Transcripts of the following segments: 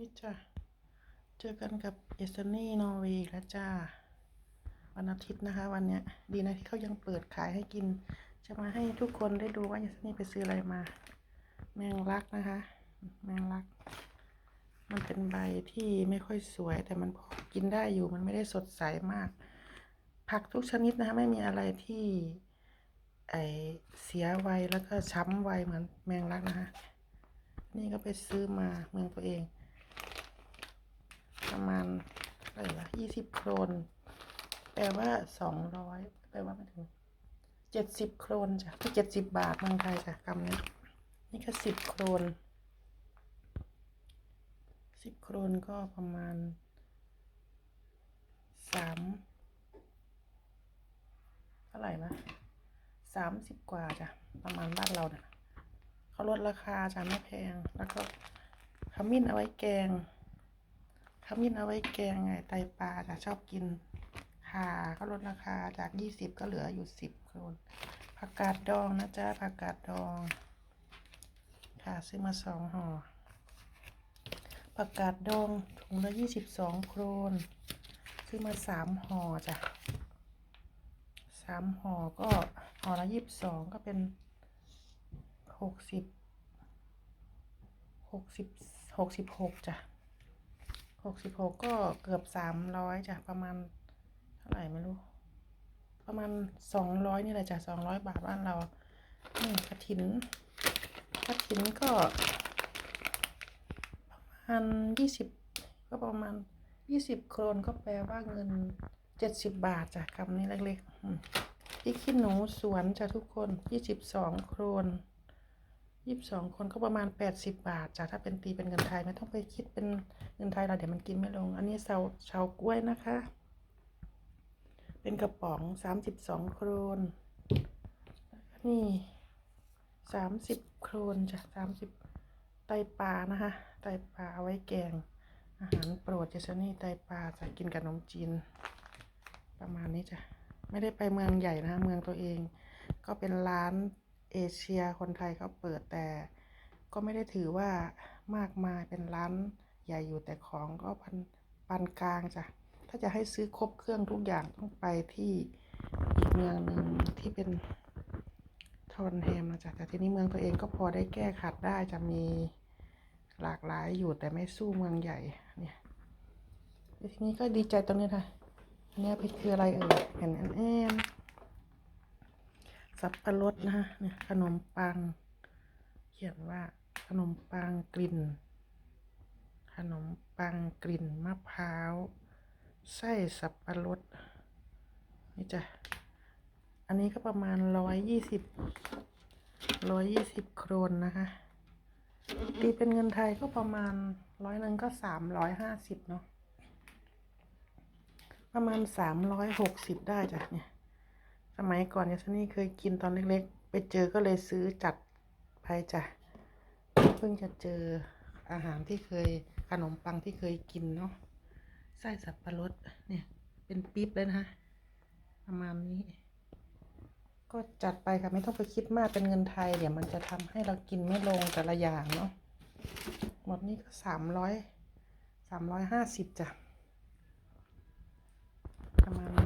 นี่จ้ะ เจอกันกับเอสนี่นอร์เวย์แล้วจ้า วันอาทิตย์นะคะ วันเนี้ย ดีนะที่เขายังเปิดขายให้กิน จะมาให้ทุกคนได้ดูว่าเอสนี่ไปซื้ออะไรมา แมงลักนะคะ แมงลัก มันเป็นใบที่ไม่ค่อยสวย แต่มันพอกินได้อยู่มันไม่ได้สดใสมาก ผักทุกชนิดนะคะ ไม่มีอะไรที่ไอเสียไวแล้วก็ช้ำไวเหมือนแมงลักนะคะ นี่ก็ไปซื้อมาเมืองตัวเอง ประมาณอะไรวะยี่สิบโครน แปลว่าสองร้อยแปลว่าไม่ถึงเจ็ดสิบโครนจ้ะที่เจ็ดสิบบาทเมืองไทยจ้ะกำนี้นี่ก็สิบโครนสิบโครนก็ประมาณสามเท่าไหร่นะสามสิบกว่าจ้ะประมาณบ้านเราเนี่ยเขาลดราคาจ้ะไม่แพงแล้วก็ขมิ้นเอาไว้แกง ขมิ้นเอาไว้แกงไงไตปลาจะชอบกินค่ะก็ลดราคาจากยี่สิบก็เหลืออยู่สิบคนผักกาดดองนะจ๊ะผักกาดดองค่ะซื้อมาสองห่อผักกาดดองถุงละยี่สิบสองโครนซื้อมาสามห่อจ้ะสามห่อก็ห่อละยี่สิบสองก็เป็นหกสิบหกสิบหกสิบหกจ้ะ หกสิบหกก็เกือบสามร้อยจ้ะประมาณเท่าไหร่ไม่รู้ ประมาณสองร้อยนี่แหละจ้ะสองร้อยบาทบ้านเรานี่กระถินกระถินก็ ประมาณยี่สิบก็ประมาณยี่สิบโครนก็แปลว่าเงินเจ็ดสิบบาทจ้ะคำนี้เล็กๆอืมพริกขี้หนูสวนจ้ะทุกคนยี่สิบสองโครน ยี่สิบสองคนก็ประมาณแปดสิบบาทจ้ะถ้าเป็นตีเป็นเงินไทยไม่ต้องไปคิดเป็นเงินไทยเราเดี๋ยวมันกินไม่ลง อันนี้เสาเฉากล้วยนะคะ เป็นกระป๋องสามสิบสองโครนนี่สามสิบโครนจ้ะสามสิบไตปลานะคะไตปลาเอาไว้แกง อาหารโปรดเจสนี่ไตปลาจะกินกับขนมจีน ประมาณนี้จ้ะไม่ได้ไปเมืองใหญ่นะคะเมืองตัวเอง ก็เป็นร้าน เอเชียคนไทยเขาเปิดแต่ ก็ไม่ได้ถือว่ามากมายเป็นร้านใหญ่อยู่แต่ของก็พันปานกลางจ้ะ ถ้าจะให้ซื้อครบเครื่องทุกอย่างต้องไปที่อีกเมืองหนึ่งที่เป็นทอนแฮมนะจ๊ะแต่ที่นี้เมืองตัวเองก็พอได้แก้ขัดได้จะมีหลากหลายอยู่แต่ไม่สู้เมืองใหญ่เนี่ยทีนี้ก็ดีใจตรงนี้ค่ะอันนี้คืออะไรเอ่ยแอนแอนแอน สับปะรดนะฮะเนี่ยขนมปัง เขียนว่าขนมปังกลิ่น ขนมปังกลิ่นมะพร้าวไส้สับปะรดนี่จ้ะอันนี้ก็ประมาณร้อยยี่สิบร้อยยี่สิบโครนนะคะตีเป็นเงินไทยก็ประมาณร้อยหนึ่งก็สามร้อยห้าสิบเนาะประมาณสามร้อยหกสิบได้จ้ะเนี่ย สมัยก่อนเนี่ยซันนี่เคยกินตอนเล็กๆ ไปเจอก็เลยซื้อจัดไปจ้ะ เพิ่งจะเจออาหารที่เคยขนมปังที่เคยกินเนาะ ไส้สับปะรดเนี่ยเป็นปี๊บเลยนะคะประมาณนี้ ก็จัดไปค่ะไม่ต้องไปคิดมากเป็นเงินไทย เดี๋ยวมันจะทำให้เรากินไม่ลงแต่ละอย่างเนาะ หมดนี้ก็สามร้อยสามร้อยห้าสิบจ้ะประมาณนี้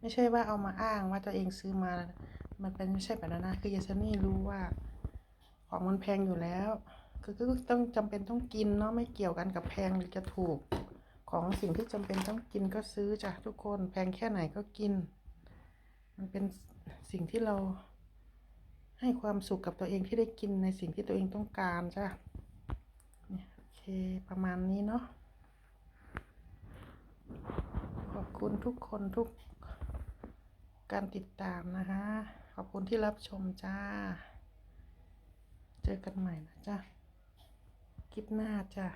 ไม่ใช่ว่าเอามาอ้างว่าตัวเองซื้อมา มันเป็นไม่ใช่แบบนั้นนะ คือเยสนี่รู้ว่าของมันแพงอยู่แล้ว คือก็ต้องจำเป็นต้องกินเนาะ ไม่เกี่ยวกันกับแพงหรือจะถูก ของสิ่งที่จำเป็นต้องกินก็ซื้อจ้ะทุกคน แพงแค่ไหนก็กิน มันเป็นสิ่งที่เราให้ความสุขกับตัวเองที่ได้กินในสิ่งที่ตัวเองต้องการจ้ะเนี่ยโอเค ประมาณนี้เนาะ ขอบคุณทุกคนทุก การติดตามนะคะ ขอบคุณที่รับชมจ้า เจอกันใหม่นะจ้าคลิปหน้าจ้า